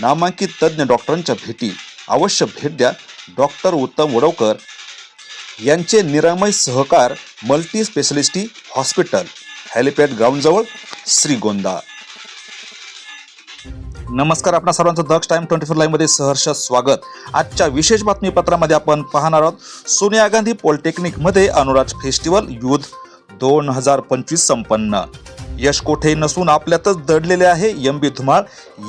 नामांकित तज्ज्ञ डॉक्टरांच्या भेटी. अवश्य भेट द्या. डॉक्टर उत्तम वडवकर यांचे Niramay Sahakar multi speciality hospital helipad ग्राउंडजवळ Shrigonda नमस्कार आपणा सर्वांचं दक्ष टाइम ट्वेंटी फोर लाईनमध्ये सहर्ष स्वागत. आजच्या विशेष बातमीपत्रामध्ये आपण पाहणार आहोत सोनिया गांधी पॉलिटेक्निकमध्ये अनुराज फेस्टिवल युथ दोन हजार पंचवीस संपन्न. यश कोठे नसून आपल्यातच दडलेले आहे एम बी धुमाळ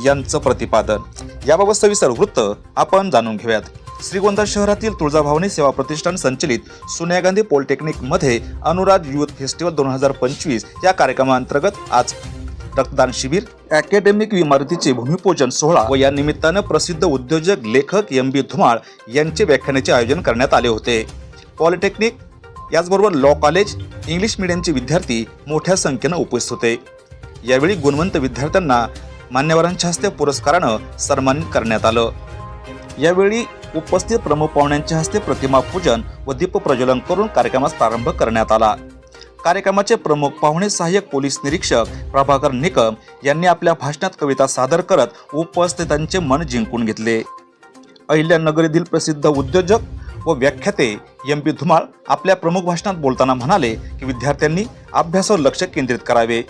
यांचं प्रतिपादन. याबाबत सविस्तर वृत्त आपण जाणून घेऊयात. श्रीगोंदा शहरातील तुळजाभवानी सेवा प्रतिष्ठान संचलित सोनिया गांधी पॉलिटेक्निकमध्ये अनुराज युथ फेस्टिवल दोन हजार पंचवीस या कार्यक्रमाअंतर्गत आज रक्तदान शिबिर अकॅडमिक इमारतीचे भूमिपूजन सोहळा व या निमित्तानं प्रसिद्ध उद्योजक लेखक एम बी धुमाळ यांचे व्याख्यानाचे आयोजन करण्यात आले होते. पॉलिटेक्निक याचबरोबर लॉ कॉलेज इंग्लिश मिडियमचे विद्यार्थी मोठ्या संख्येनं उपस्थित होते. यावेळी गुणवंत विद्यार्थ्यांना मान्यवरांच्या हस्ते पुरस्कारानं सन्मानित करण्यात आलं. यावेळी उपस्थित प्रमुख पाहुण्यांच्या हस्ते प्रतिमा पूजन व दीप प्रज्वलन करून कार्यक्रमास प्रारंभ करण्यात आला. कार्यक्रमाचे प्रमुख पाहुणे सहाय्यक पोलीस निरीक्षक प्रभाकर निकम यांनी आपल्या भाषणात कविता सादर करत उपस्थितांचे मन जिंकून घेतले. अहिल्यानगर येथील प्रसिद्ध उद्योजक व व्याख्याते एम बी धुमाळ आपल्या प्रमुख भाषणात बोलताना म्हणाले की विद्यार्थ्यांनी अभ्यासावर लक्ष केंद्रित करावे.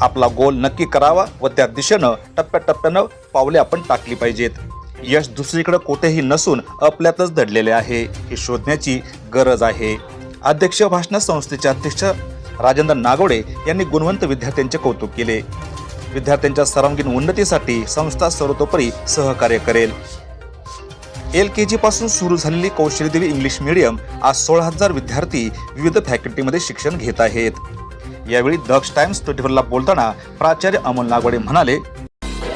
आपला गोल नक्की करावा व त्या दिशेनं टप्प्याटप्प्यानं पावले आपण टाकली पाहिजेत. यश दुसरीकडे कुठेही नसून आपल्यातच दडलेले आहे हे शोधण्याची गरज आहे. अध्यक्ष भाषण संस्थेचे अध्यक्ष राजेंद्र नागोडे यांनी गुणवंत विद्यार्थ्यांचे कौतुक केले. विद्यार्थ्यांच्या सर्वांगीण उन्नतीसाठी संस्था सर्वतोपरी सहकार्य करेल. एल के जीपासून सुरू झालेली कौशल्यदेवी इंग्लिश मीडियम आज सोळा हजार विद्यार्थी विविध फॅकल्टीमध्ये शिक्षण घेत आहेत. यावेळी दक्ष टाइम्स ट्विटरला बोलताना प्राचार्य अमोल नागवडे म्हणाले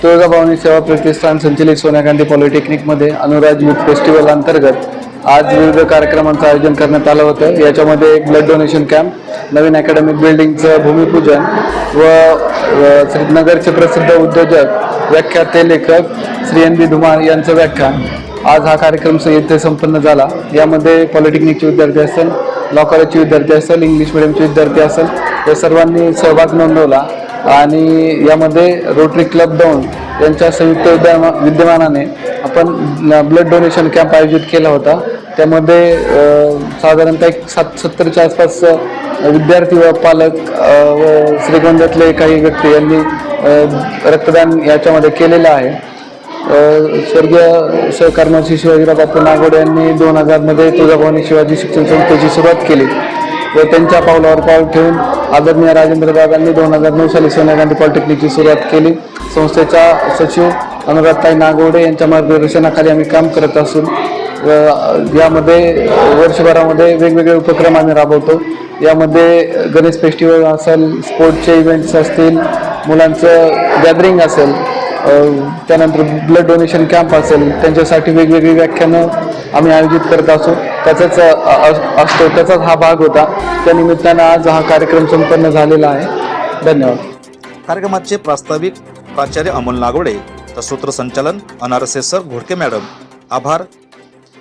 तुळजाभवानी सेवा प्रतिष्ठान संचलित सोनिया गांधी पॉलिटेक्निकमध्ये अनुराज युथ फेस्टिवल अंतर्गत आज विविध कार्यक्रमांचं आयोजन करण्यात आलं होतं. याच्यामध्ये एक ब्लड डोनेशन कॅम्प नवीन अकॅडमिक बिल्डिंगचं भूमिपूजन व व श्रीनगरचे प्रसिद्ध उद्योजक व्याख्याते लेखक श्री एन बी धुमाळ यांचं व्याख्यान. आज हा कार्यक्रम स- येथे संपन्न झाला. यामध्ये पॉलिटेक्निकचे विद्यार्थी असेल लॉ कॉलेजचे विद्यार्थी असेल इंग्लिश मिडियमचे विद्यार्थी असेल या सर्वांनी सहभाग नोंदवला. आणि यामध्ये रोटरी क्लब दौंड यांच्या संयुक्त विद्यमा विद्यमानाने आपण ब्लड डोनेशन कॅम्प आयोजित केला होता. त्यामध्ये साधारणतः एक सात सत्तरच्या आसपास विद्यार्थी व पालक व श्रीगोंद्यातले काही व्यक्ती यांनी रक्तदान याच्यामध्ये केलेलं आहे. स्वर्गीय सहकर्मचारी शिवाजीराव बापू नागोडे यांनी दोन हजारमध्ये तुळजाभवानी शिवाजी शिक्षण संस्थेची सुरुवात केली व त्यांच्या पावलावर पाऊल ठेवून आदरणीय राजेंद्र दादांनी दोन हजार नऊ साली सोनिया गांधी पॉलिटेक्निकची सुरुवात केली. संस्थेच्या सचिव अनुराधताई नागोडे यांच्या मार्गदर्शनाखाली आम्ही काम करत असून व यामध्ये वर्षभरामध्ये वेगवेगळे उपक्रम आम्ही राबवतो. यामध्ये गणेश फेस्टिवल असेल स्पोर्टचे इव्हेंट्स असतील मुलांचं गॅदरिंग असेल त्यानंतर ब्लड डोनेशन कॅम्प असेल त्यांच्यासाठी वेगवेगळी व्याख्यानं आम्ही आयोजित करत असू. त्याचाच असतो त्याचाच हा भाग होता. त्या निमित्तानं आज हा कार्यक्रम संपन्न झालेला आहे. धन्यवाद. कार्यक्रमाचे प्रास्ताविक प्राचार्य अमोल नागवडे तर सूत्रसंचालन अनारसे सर घोडके मॅडम. आभार.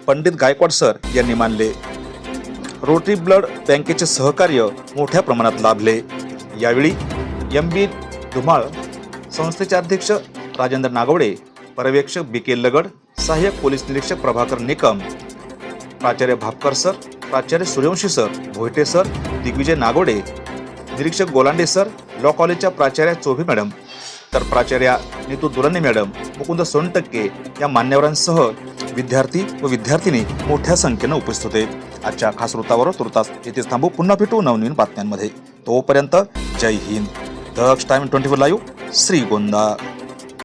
पंडित गायकवाड सर यांनी मानले. रोटरी ब्लड बँकेचे सहकार्य मोठ्या प्रमाणात लाभले. यावेळी एम बी धुमाळ संस्थेचे अध्यक्ष राजेंद्र नागवडे पर्यवेक्षक बी के लगड सहाय्यक पोलीस निरीक्षक प्रभाकर निकम प्राचार्य भापकर सर प्राचार्य सूर्यवंशी सर भोयटे सर दिग्विजय नागोडे निरीक्षक गोलांडे सर लॉ कॉलेजच्या प्राचार्या चोभी मॅडम तर प्राचार्या नीतू दुराने मॅडम मुकुंद सोनटक्के या मान्यवरांसह विद्यार्थी व विद्यार्थिनी मोठ्या संख्येनं उपस्थित होते. आजच्या खास वृत्तावर तुर्तास येथेच थांबू. पुन्हा भेटू नवनवीन बातम्यांमध्ये. तोपर्यंत जय Hind. Daksh time twenty four live Shrigonda